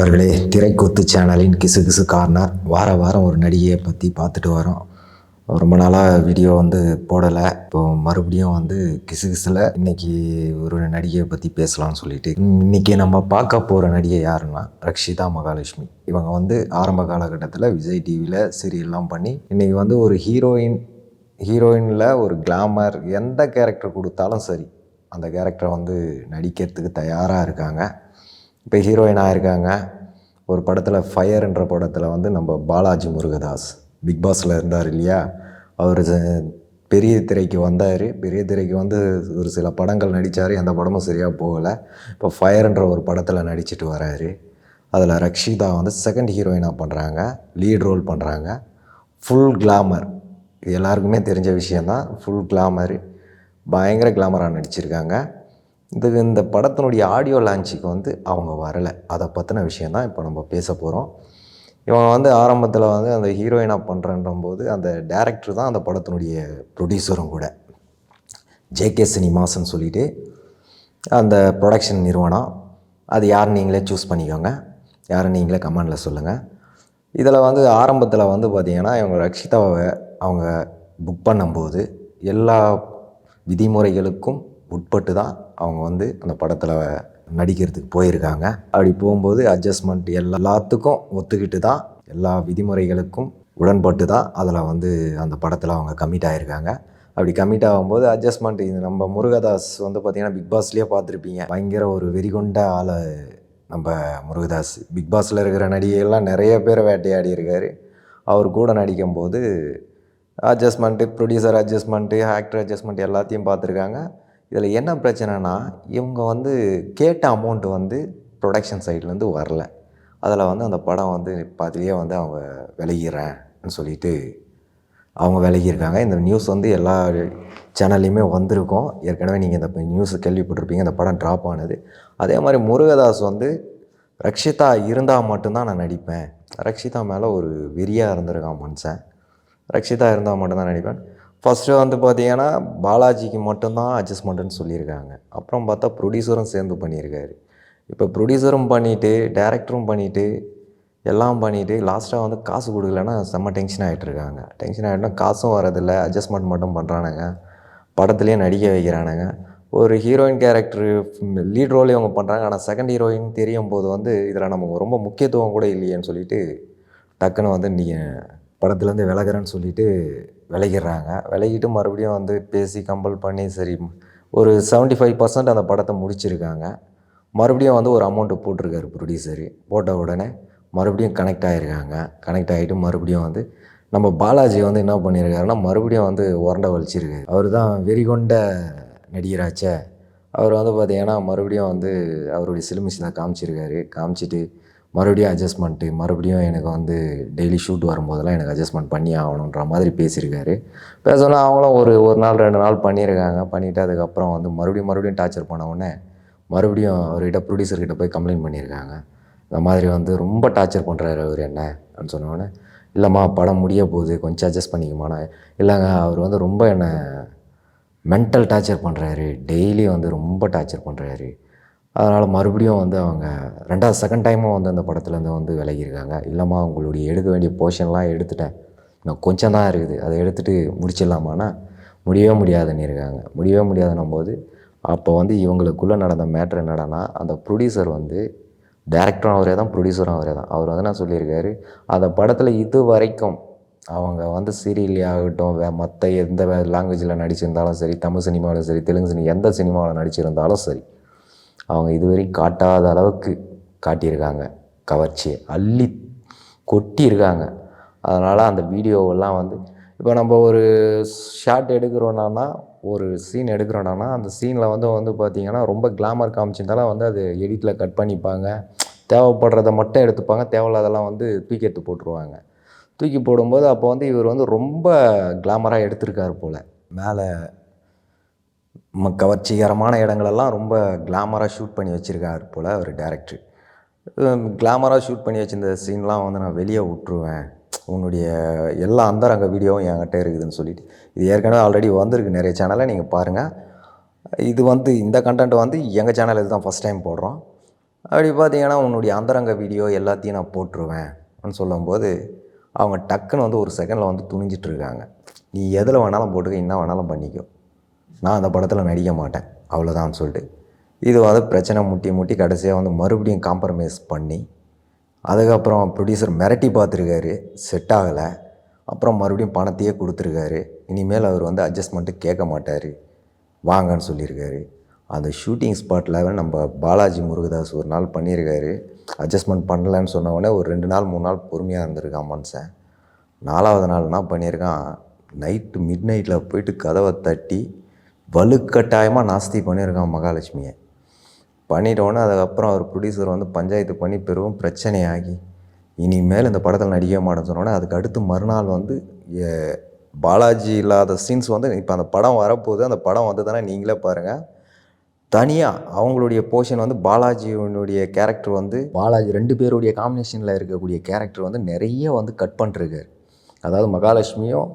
நண்பர்களே திரைக்கூத்து சேனலின் கிசு கிசு கார்னர். வார வாரம் ஒரு நடிகையை பற்றி பார்த்துட்டு வரோம். ரொம்ப நாளாக வீடியோ வந்து போடலை. இப்போ மறுபடியும் வந்து கிசு கிசுல இன்னைக்கு ஒரு நடிகையை பற்றி பேசலாம்னு சொல்லிட்டு. இன்றைக்கி நம்ம பார்க்க போகிற நடிகை யாருன்னா ரக்ஷிதா மகாலட்சுமி. இவங்க வந்து ஆரம்ப காலகட்டத்தில் விஜய் டிவியில் சீரியல்லாம் பண்ணி இன்றைக்கி வந்து ஒரு ஹீரோயின் ஹீரோயினில் ஒரு கிளாமர் எந்த கேரக்டர் கொடுத்தாலும் சரி அந்த கேரக்டரை வந்து நடிக்கிறதுக்கு தயாராக இருக்காங்க. இப்போ ஹீரோயினாக இருக்காங்க. ஒரு படத்தில் ஃபயர்ன்ற படத்தில் வந்து நம்ம பாலாஜி முருகதாஸ் பிக் பாஸில் இருந்தார் இல்லையா? அவர் பெரிய திரைக்கு வந்தார். பெரிய திரைக்கு வந்து ஒரு சில படங்கள் நடித்தார் எந்த படமும் சரியாக போகலை. இப்போ ஃபயர்ன்ற ஒரு படத்தில் நடிச்சிட்டு வராரு. அதில் ரக்ஷிதா வந்து செகண்ட் ஹீரோயினாக பண்ணுறாங்க லீட் ரோல் பண்ணுறாங்க ஃபுல் கிளாமர் இது எல்லாருக்குமே தெரிஞ்ச விஷயந்தான் ஃபுல் கிளாமரு பயங்கர கிளாமராக நடிச்சிருக்காங்க. இது இந்த படத்தினுடைய ஆடியோ லான்ச்சுக்கு வந்து அவங்க வரலை. அதை பற்றின விஷயந்தான் இப்போ நம்ம பேச போகிறோம் இவங்க வந்து ஆரம்பத்தில் வந்து அந்த ஹீரோயினாக பண்ணுறன்ற போது அந்த டேரக்டர் தான் அந்த படத்தினுடைய ப்ரொடியூசரும் கூட. ஜேகே சினிமாஸ்ன்னு சொல்லிட்டு அந்த ப்ரொடக்ஷன் நிறுவனம். அது யார் நீங்களே சூஸ் பண்ணிக்கோங்க. யார் நீங்களே கமெண்டில் சொல்லுங்கள் இதில் வந்து ஆரம்பத்தில் வந்து பார்த்திங்கன்னா இவங்க ரக்ஷிதாவை அவங்க புக் பண்ணும்போது எல்லா விதிமுறைகளுக்கும் உட்பட்டு தான் அவங்க வந்து அந்த படத்தில் நடிக்கிறதுக்கு போயிருக்காங்க. அப்படி போகும்போது அட்ஜஸ்ட்மெண்ட் எல்லாத்துக்கும் ஒத்துக்கிட்டு தான் எல்லா விதிமுறைகளுக்கும் உடன்பட்டு தான் அதில் வந்து அந்த படத்தில் அவங்க கமிட் ஆகிருக்காங்க அப்படி கமிட் ஆகும்போது அட்ஜஸ்ட்மெண்ட் இது நம்ம முருகதாஸ் வந்து பார்த்திங்கன்னா பிக் பாஸ்லேயே பார்த்துருப்பீங்க. பயங்கர ஒரு வெறிகொண்ட ஆளை நம்ம முருகதாஸ். பிக் பாஸில் இருக்கிற நடிகைகள்லாம் நிறைய பேர் வேட்டையாடி இருக்கார். அவர் கூட நடிக்கும்போது adjustment producer adjustment actor adjustment எல்லாத்தையும் பார்த்துருக்காங்க. இதில் என்ன பிரச்சனைனா இவங்க வந்து கேட்ட அமௌண்ட்டு வந்து ப்ரொடக்ஷன் சைட்லேருந்து வரல. அதில் வந்து அந்த படம் வந்து பாதிலேயே வந்து அவங்க விலகிறேன்னு சொல்லிட்டு அவங்க விலகியிருக்காங்க. இந்த நியூஸ் வந்து எல்லா சேனல்லையுமே வந்திருக்கும். ஏற்கனவே நீங்கள் இந்த நியூஸ் கேள்விப்பட்டிருப்பீங்க இந்த படம் ட்ராப் ஆனது. அதே மாதிரி முருகதாஸ் வந்து ரக்ஷிதா இருந்தால் மட்டும்தான் நான் நடிப்பேன். ரக்ஷிதா மேலே ஒரு வெறியாக இருந்திருக்கான் மனுஷன். ரக்ஷிதா இருந்தால் மட்டும்தான் நடிப்பேன். ஃபஸ்ட்டு வந்து பார்த்தீங்கன்னா பாலாஜிக்கு மட்டும்தான் அட்ஜஸ்ட்மெண்ட்டுன்னு சொல்லியிருக்காங்க. அப்புறம் பார்த்தா ப்ரொடியூசரும் சேர்ந்து பண்ணியிருக்காரு. இப்போ ப்ரொடியூசரும் பண்ணிவிட்டு டேரக்டரும் பண்ணிவிட்டு எல்லாம் பண்ணிவிட்டு லாஸ்ட்டாக வந்து காசு கொடுக்கலன்னா செம்ம டென்ஷன் ஆகிட்டுருக்காங்க டென்ஷன் ஆகிட்டுனா காசும் வரதில்லை அட்ஜஸ்ட்மெண்ட் மட்டும் பண்ணுறானுங்க படத்துலேயே நடிக்க வைக்கிறானுங்க. ஒரு ஹீரோயின் கேரக்டர் லீட் ரோலே அவங்க பண்ணுறாங்க ஆனால் செகண்ட் ஹீரோயின் தெரியும் போது வந்து இதில் நமக்கு ரொம்ப முக்கியத்துவம் கூட இல்லையேன்னு சொல்லிட்டு டக்குன்னு வந்து நீங்கள் படத்துலேருந்து விலகிறேன்னு சொல்லிட்டு விலகிடுறாங்க. விலகிட்டு மறுபடியும் வந்து பேசி கம்பல் பண்ணி சரி ஒரு செவன்ட்டி ஃபைவ் பர்சன்ட் அந்த படத்தை முடிச்சிருக்காங்க. மறுபடியும் வந்து ஒரு அமௌண்ட்டு போட்டிருக்காரு ப்ரொடியூசரு போட்ட உடனே மறுபடியும் கனெக்ட் ஆகிருக்காங்க கனெக்ட் ஆகிட்டு மறுபடியும் வந்து நம்ம பாலாஜி வந்து என்ன பண்ணியிருக்காருன்னா மறுபடியும் வந்து உரண்டை வலிச்சிருக்காரு. அவர் தான் வெறிகொண்ட நடிகராச்சே. அவர் வந்து பார்த்திங்கன்னா மறுபடியும் வந்து அவருடைய சிலுமிஷில் காமிச்சிருக்காரு. காமிச்சிட்டு மறுபடியும் அட்ஜஸ்ட்மெண்ட்டு மறுபடியும் எனக்கு வந்து டெய்லி ஷூட் வரும்போதெல்லாம் எனக்கு அட்ஜஸ்ட்மெண்ட் பண்ணி ஆகணுன்ற மாதிரி பேசியிருக்காரு. பேசணும்னா அவங்களும் ஒரு ஒரு நாள் ரெண்டு நாள் பண்ணியிருக்காங்க. பண்ணிவிட்டு அதுக்கப்புறம் வந்து மறுபடியும் மறுபடியும் டார்ச்சர் பண்ண உடனே மறுபடியும் அவர்கிட்ட ப்ரொடியூசர்கிட்ட போய் கம்ப்ளைண்ட் பண்ணியிருக்காங்க. இந்த மாதிரி வந்து ரொம்ப டார்ச்சர் பண்ணுறாரு அவர் என்ன அப்படின்னு சொன்னோடனே இல்லைம்மா படம் முடிய போகுது. கொஞ்சம் அட்ஜஸ்ட் பண்ணிக்குமாண்ணா இல்லைங்க அவர் வந்து ரொம்ப என்னை மென்டல் டார்ச்சர் பண்ணுறாரு டெய்லி வந்து ரொம்ப டார்ச்சர் பண்ணுறாரு அதனால் மறுபடியும் வந்து அவங்க ரெண்டாவது செகண்ட் டைமும் வந்து அந்த படத்துலேருந்து வந்து விலகியிருக்காங்க. இல்லைம்மா உங்களுடைய எடுக்க வேண்டிய போர்ஷன்லாம் எடுத்துட்டேன். இன்னும் கொஞ்சம் தான் இருக்குது. அதை எடுத்துகிட்டு முடிச்சிடலாமான்னா முடியவே முடியாதுன்னு இருக்காங்க. முடியவே முடியாதுன்னும் போது அப்போ வந்து இவங்களுக்குள்ளே நடந்த மேட்ரு என்னடானா அந்த ப்ரொடியூசர் வந்து டேரக்டரும் அவரே தான் ப்ரொடியூசரும் அவரே தான். அவர் வந்து நான் சொல்லியிருக்காரு? அந்த படத்தில் இது வரைக்கும் அவங்க வந்து சீரியல் ஆகட்டும் வே மற்ற எந்த லாங்குவேஜில் நடிச்சிருந்தாலும் சரி தமிழ் சினிமாவிலும் சரி தெலுங்கு சினிமா எந்த சினிமாவில் நடிச்சிருந்தாலும் சரி அவங்க இதுவரை காட்டாத அளவுக்கு காட்டியிருக்காங்க. கவர்ச்சி அள்ளி கொட்டியிருக்காங்க. அதனால் அந்த வீடியோவெல்லாம் வந்து இப்போ நம்ம ஒரு ஷாட் எடுக்கிறோன்னா ஒரு சீன் எடுக்கிறோன்னா அந்த சீனில் வந்து வந்து பார்த்திங்கன்னா ரொம்ப கிளாமர் காமிச்சிருந்தாலும் வந்து அது எடிட்டில் கட் பண்ணிப்பாங்க. தேவைப்படுறத மட்டும் எடுத்துப்பாங்க. தேவையில்லாதெல்லாம் வந்து தூக்கி எடுத்து போட்டுருவாங்க. தூக்கி போடும்போது அப்போ வந்து இவர் வந்து ரொம்ப கிளாமராக எடுத்திருக்காரு போல். மேலே கவர்ச்சிகரமான இடங்களெல்லாம் ரொம்ப கிளாமராக ஷூட் பண்ணி வச்சுருக்காரு போல் அவர் டேரக்டர் கிளாமராக ஷூட் பண்ணி வச்சிருந்த சீன்லாம் வந்து நான் வெளியே விட்ருவேன் உன்னுடைய எல்லா அந்தரங்க வீடியோவும் என்கிட்ட இருக்குதுன்னு சொல்லிட்டு. இது ஏற்கனவே ஆல்ரெடி வந்திருக்கு நிறைய சேனலில் நீங்கள் பாருங்கள் இது வந்து இந்த கண்டென்ட் வந்து எங்கள் சேனல் இதுதான் ஃபஸ்ட் டைம் போடுறோம். அப்படி பார்த்தீங்கன்னா உன்னுடைய அந்தரங்க வீடியோ எல்லாத்தையும் நான் போட்டுருவேன் சொல்லும்போது அவங்க டக்குன்னு வந்து ஒரு செகண்டில் வந்து துணிஞ்சிட்ருக்காங்க நீ எதில் வேணாலும் போட்டுக்க என்ன வேணாலும் பண்ணிக்கோ. நான் அந்த படத்தில் நடிக்க மாட்டேன். அவ்வளோதான் சொல்லிட்டு. இது வந்து பிரச்சனை முட்டி முட்டி கடைசியாக வந்து மறுபடியும் காம்ப்ரமைஸ் பண்ணி அதுக்கப்புறம் ப்ரொடியூசர் மிரட்டி பார்த்துருக்காரு செட் ஆகலை. அப்புறம் மறுபடியும் பணத்தையே கொடுத்துருக்காரு. இனிமேல் அவர் வந்து அட்ஜஸ்ட்மெண்ட்டு கேட்க மாட்டார். வாங்கன்னு சொல்லியிருக்காரு. அந்த ஷூட்டிங் ஸ்பாட்டில் நம்ம பாலாஜி முருகதாஸ் ஒரு நாள் பண்ணியிருக்காரு. அட்ஜஸ்ட்மெண்ட் பண்ணலன்னு சொன்ன உடனே ஒரு ரெண்டு நாள் மூணு நாள் பொறுமையாக இருந்திருக்கான் மனுஷன். நாலாவது நாள் என்ன பண்ணியிருக்கான். நைட்டு மிட் நைட்டில் போயிட்டு கதவை தட்டி வலுக்கட்டாயமாக நாஸ்தி பண்ணியிருக்கான் மகாலட்சுமியை. பண்ணிட்டோன்னே அதுக்கப்புறம் அவர் ப்ரொடியூசர் வந்து பஞ்சாயத்து பண்ணி பெரும் பிரச்சனையாகி இனிமேல் இந்த படத்தில் நடிக்க மாட்டேன்னு சொன்னோடனே அதுக்கு அடுத்து மறுநாள் வந்து பாலாஜி இல்லாத சீன்ஸ் வந்து இப்போ அந்த படம் வரப்போகுது. அந்த படம் வந்ததுன்னா நீங்களே பாருங்கள் தனியாக அவங்களுடைய போர்ஷன் வந்து பாலாஜியினுடைய கேரக்டர் வந்து பாலாஜி ரெண்டு பேருடைய காம்பினேஷனில் இருக்கக்கூடிய கேரக்டர் வந்து நிறைய வந்து கட் பண்ணிருக்காரு அதாவது மகாலட்சுமியும்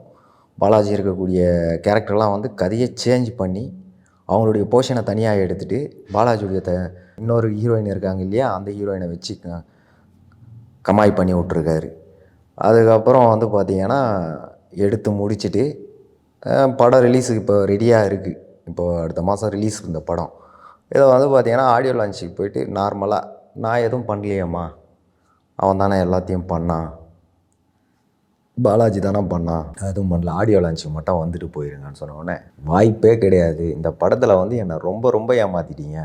பாலாஜி இருக்கக்கூடிய கேரக்டர்லாம் வந்து கதையை சேஞ்ச் பண்ணி அவங்களுடைய போர்ஷனை தனியாக எடுத்துகிட்டு பாலாஜியுடைய த இன்னொரு ஹீரோயின் இருக்காங்க இல்லையா அந்த ஹீரோயினை வச்சு கமாய் பண்ணி விட்ருக்காரு அதுக்கப்புறம் வந்து பார்த்திங்கன்னா எடுத்து முடிச்சுட்டு படம் ரிலீஸுக்கு இப்போ ரெடியாக இருக்குது இப்போ அடுத்த மாதம் ரிலீஸ் இந்த படம். இதை வந்து பார்த்திங்கன்னா ஆடியோ லான்ச்சுக்கு போயிட்டு நார்மலாக நான் எதுவும் பண்ணலையேம்மா. அவன் தானே எல்லாத்தையும் பண்ணான். பாலாஜி தானே பண்ணான் எதுவும் பண்ணல. ஆடியோ லான்ச்சுக்கு மட்டும் வந்துட்டு போயிருங்கன்னு சொன்ன வாய்ப்பே கிடையாது. இந்த படத்தில் வந்து என்னை ரொம்ப ரொம்ப ஏமாற்றிட்டீங்க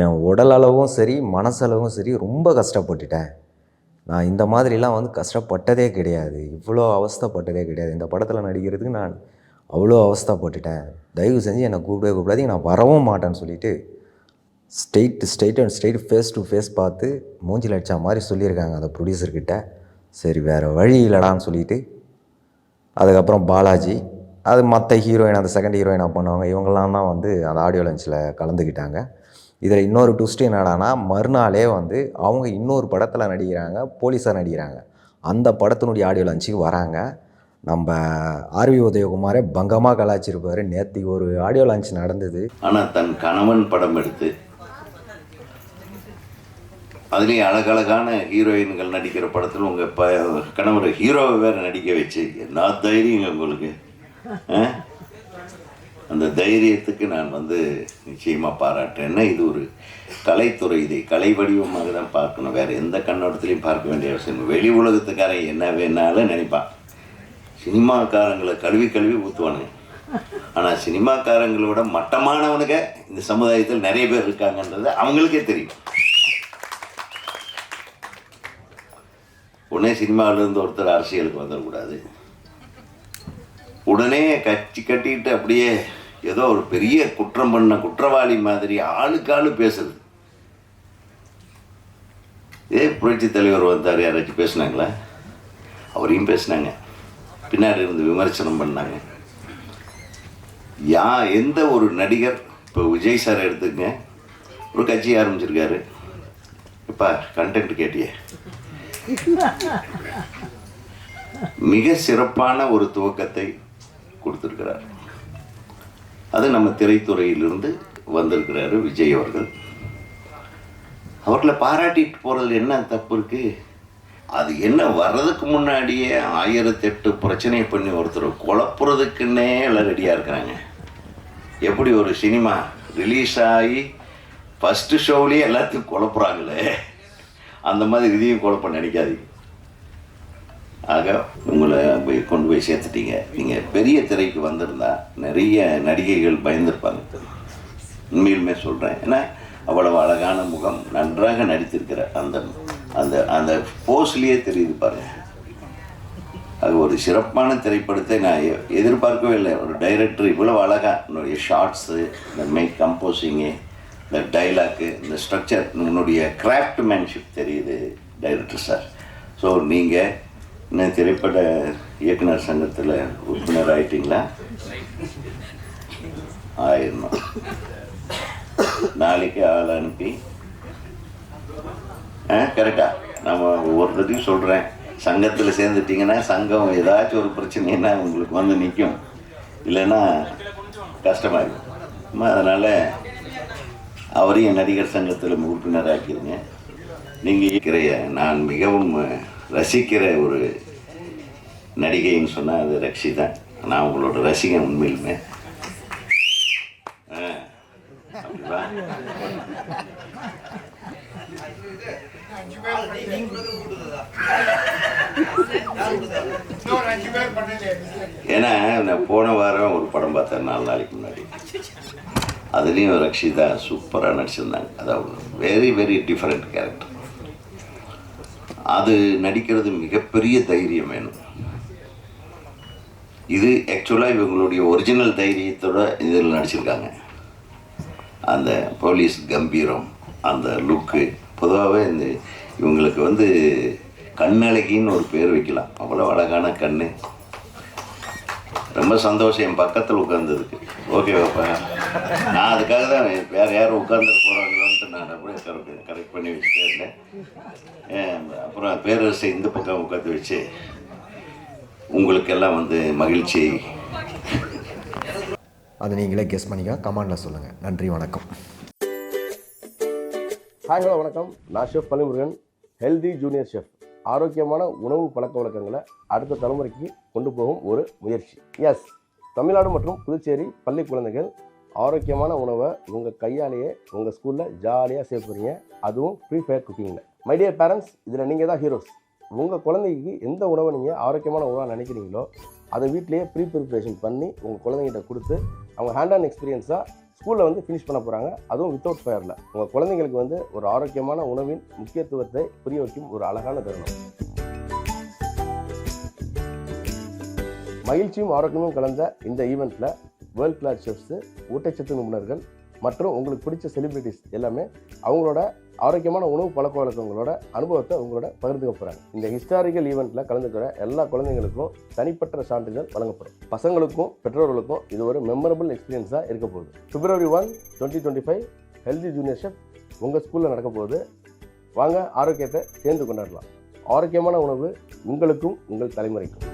என் உடல் அளவும் சரி மனசளவும் சரி ரொம்ப கஷ்டப்பட்டுட்டேன். நான் இந்த மாதிரிலாம் வந்து கஷ்டப்பட்டதே கிடையாது. இவ்வளோ அவஸ்தைப்பட்டதே கிடையாது. இந்த படத்தில் நடிக்கிறதுக்கு நான் அவ்வளோ அவஸ்தப்பட்டுட்டேன். தயவு செஞ்சு என்னை கூப்பிடவே கூப்பிடாதீங்க. நான் வரவும் மாட்டேன்னு சொல்லிட்டு straight straight and straight face to face பார்த்து மூஞ்சில் அடித்த மாதிரி சொல்லியிருக்காங்க அந்த ப்ரொடியூசர்கிட்ட சரி வேறு வழி இல்லைடான்னு சொல்லிட்டு அதுக்கப்புறம் பாலாஜி அது மற்ற ஹீரோயின் அந்த செகண்ட் ஹீரோயினாக பண்ணுவாங்க இவங்கெல்லாம் தான் வந்து அந்த ஆடியோ லஞ்சில் கலந்துக்கிட்டாங்க இதில் இன்னொரு ட்விஸ்ட் என்னடானா மறுநாளே வந்து அவங்க இன்னொரு படத்தில் நடிக்கிறாங்க போலீஸாக நடிக்கிறாங்க. அந்த படத்தினுடைய ஆடியோ லஞ்சுக்கு வராங்க. நம்ம ஆர்வி உதயகுமாரே பங்கமாக கலாச்சிருப்பார் நேற்று ஒரு ஆடியோ லான்ச் நடந்தது. ஆனால் தன் கணவன் படம் எடுத்து அதுலேயும் அழகழகான ஹீரோயின்கள் நடிக்கிற படத்தில் உங்கள் ப கணவர் ஹீரோவை வேறு நடிக்க வச்சு என்ன தைரியங்க உங்களுக்கு? அந்த தைரியத்துக்கு நான் வந்து நிச்சயமாக பாராட்டுறேன்னா இது ஒரு கலைத்துறை? இதை கலை வடிவமாக தான் பார்க்கணும். வேறு எந்த கண்ணோட்டத்திலையும் பார்க்க வேண்டிய அவசியம் வெளி உலகத்துக்காரன் என்ன வேணாலும் நினைப்பான். சினிமாக்காரங்களை கழுவி கழுவி ஊற்றுவானுங்க ஆனால் சினிமாக்காரங்களோட மட்டமானவனுங்க இந்த சமுதாயத்தில் நிறைய பேர் இருக்காங்கன்றது அவங்களுக்கே தெரியும். உடனே சினிமாவிலேருந்து ஒருத்தர் அரசியலுக்கு வந்துடக்கூடாது உடனே கட்சி கட்டிட்டு அப்படியே ஏதோ ஒரு பெரிய குற்றம் பண்ண குற்றவாளி மாதிரி ஆளுக்கு ஆளு பேசுது. இதே புரட்சி தலைவர் வந்தார் யாராச்சும் பேசுனாங்களா? அவரையும் பேசினாங்க. பின்னாடி இருந்து விமர்சனம் பண்ணாங்க. யா எந்த ஒரு நடிகர் இப்போ விஜய் சார் எடுத்துக்கங்க. ஒரு கட்சி ஆரம்பிச்சிருக்காரு. இப்போ கண்டென்ட் கேட்டியே. மிக சிறப்பான ஒரு துவக்கத்தை கொடுத்துருக்கிறார். அது நம்ம திரைத்துறையிலிருந்து வந்திருக்கிறாரு விஜய் அவர்கள். அவர்களை பாராட்டிட்டு போகிறதுல என்ன தப்பு இருக்கு? அது என்ன வர்றதுக்கு முன்னாடியே ஆயிரத்தெட்டு பிரச்சனை பண்ணி ஒருத்தர் குழப்புறதுக்குன்னே எல்லாம் ரெடியாக இருக்கிறாங்க. எப்படி ஒரு சினிமா ரிலீஸ் ஆகி ஃபஸ்ட்டு ஷோவிலேயே எல்லாத்தையும் குழப்புறாங்களே? அந்த மாதிரி இதையும் குழப்ப நினைக்காதீங்க. ஆக உங்களை போய் கொண்டு போய் சேர்த்துட்டீங்க. நீங்கள் பெரிய திரைக்கு வந்திருந்தா நிறைய நடிகைகள் பயந்துருப்பாங்க. உண்மையிலுமே சொல்கிறேன் ஏன்னா அவ்வளவு அழகான முகம் நன்றாக நடித்திருக்கிற அந்த அந்த அந்த போஸ்லேயே தெரியுது பாருங்க. அது ஒரு சிறப்பான திரைப்படத்தை நான் எ- எதிர்பார்க்கவே இல்லை. ஒரு டைரக்டர் இவ்வளோ அழகாக என்னுடைய ஷார்ட்ஸு இந்த மேக் கம்போசிங்கு இந்த டைலாக்கு இந்த ஸ்ட்ரக்சர் உன்னுடைய கிராஃப்ட் மேன்ஷிப் தெரியுது டைரக்டர் சார் ஸோ நீங்கள் இன்னும் திரைப்பட இயக்குனர் சங்கத்தில் உறுப்பினர் ஆயிட்டீங்களா? ஆயிரணும். நாளைக்கு ஆள் அனுப்பி. ஆ கரெக்டாக நம்ம ஒவ்வொருத்தையும் சொல்கிறேன் சங்கத்தில் சேர்ந்துட்டிங்கன்னா சங்கம் ஏதாச்சும் ஒரு பிரச்சனைன்னா உங்களுக்கு வந்து நிற்கும் இல்லைன்னா கஷ்டமாக இருக்கும் அதனால் அவரையும் நடிகர் சங்கத்தில் உறுப்பினராக்கிருங்க நீங்கள் இருக்கிற நான் மிகவும் ரசிக்கிற ஒரு நடிகைன்னு சொன்னால் அது ரக்ஷிதா நான் உங்களோட ரசிகன் உண்மையிலுமே. ஏன்னா நான் போன வாரம் ஒரு படம் பார்த்தேன் நாலு நாளைக்கு முன்னாடி. அதுலேயும் ரக்ஷிதா சூப்பராக நடிச்சிருந்தாங்க. அதாவது வெரி வெரி டிஃப்ரெண்ட் கேரக்டர் அது நடிக்கிறது மிகப்பெரிய தைரியம் வேணும். இது ஆக்சுவலாக இவங்களுடைய ஒரிஜினல் தைரியத்தோட இதில் நடிச்சிருக்காங்க. அந்த போலீஸ் கம்பீரம் அந்த லுக்கு பொதுவாகவே இந்த இவங்களுக்கு வந்து கண்ணழகின்னு ஒரு பேர் வைக்கலாம். அவ்வளோ அழகான கண் ரொம்ப சந்தோஷம். என் பக்கத்தில் உட்காந்துருக்கு ஓகேவாப்பா நான் அதுக்காக தான் வேறு யாரும் உட்காந்து போகிறாங்களோன்ட்டு நான் அப்படியே கரெக்ட் கரெக்ட் பண்ணி வச்சுட்டே இருந்தேன். அப்புறம் பேரரசை இந்த பக்கம் உட்காந்து வச்சு உங்களுக்கெல்லாம் வந்து மகிழ்ச்சி. அதை நீங்களே கெஸ் பண்ணிக்க கமெண்டில் சொல்லுங்கள் நன்றி வணக்கம். ஹாய் ஹலோ வணக்கம். நான் chef Pallimurugan healthy junior chef ஆரோக்கியமான உணவு பழக்க வழக்கங்களை அடுத்த தலைமுறைக்கு கொண்டு போகும் ஒரு முயற்சி. எஸ் தமிழ்நாடு மற்றும் புதுச்சேரி பள்ளி குழந்தைகள் ஆரோக்கியமான உணவை உங்கள் கையாலேயே உங்கள் ஸ்கூலில் ஜாலியாக சேர்ப்புறீங்க அதுவும் ஃப்ரீ ஃபயர் குக்கிங்கில் மை டியர் பேரண்ட்ஸ் இதில் நீங்கள் தான் ஹீரோஸ் உங்கள் குழந்தைக்கு எந்த உணவை நீங்கள் ஆரோக்கியமான உணவாக நினைக்கிறீங்களோ அதை வீட்லேயே ப்ரீ ப்ரிப்பரேஷன் பண்ணி உங்கள் குழந்தைகிட்ட கொடுத்து அவங்க ஹேண்ட் ஆன் எக்ஸ்பீரியன்ஸாக ஸ்கூலில் வந்து ஃபினிஷ் பண்ண போகிறாங்க அதுவும் வித்தவுட் ஃபயரில் உங்கள் குழந்தைங்களுக்கு வந்து ஒரு ஆரோக்கியமான உணவின் முக்கியத்துவத்தை புரிய வைக்கும் ஒரு அழகான தருணம். மகிழ்ச்சியும் ஆரோக்கியமும் கலந்த இந்த ஈவெண்ட்டில் வேர்ல்ட் கிளாஸ் ஷெஃப்ஸு ஊட்டச்சத்து நிபுணர்கள் மற்றும் உங்களுக்கு பிடிச்ச செலிபிரிட்டிஸ் எல்லாமே அவங்களோட ஆரோக்கியமான உணவு பழக்க வழக்கங்களோட அனுபவத்தை உங்களோட பகிர்ந்துக்க போகிறாங்க இந்த ஹிஸ்டாரிக்கல் ஈவெண்ட்டில் கலந்துக்கிற எல்லா குழந்தைங்களுக்கும் தனிப்பட்ட சான்றிதழ் வழங்கப்படும். பசங்களுக்கும் பெற்றோர்களுக்கும் இது ஒரு மெமரபிள் எக்ஸ்பீரியன்ஸாக இருக்க போகுது. February one twenty twenty five healthy junior chef உங்கள் ஸ்கூலில் நடக்க போகுது. வாங்க ஆரோக்கியத்தை சேர்ந்து கொண்டாடலாம். ஆரோக்கியமான உணவு உங்களுக்கும் உங்கள் தலைமுறைக்கும்.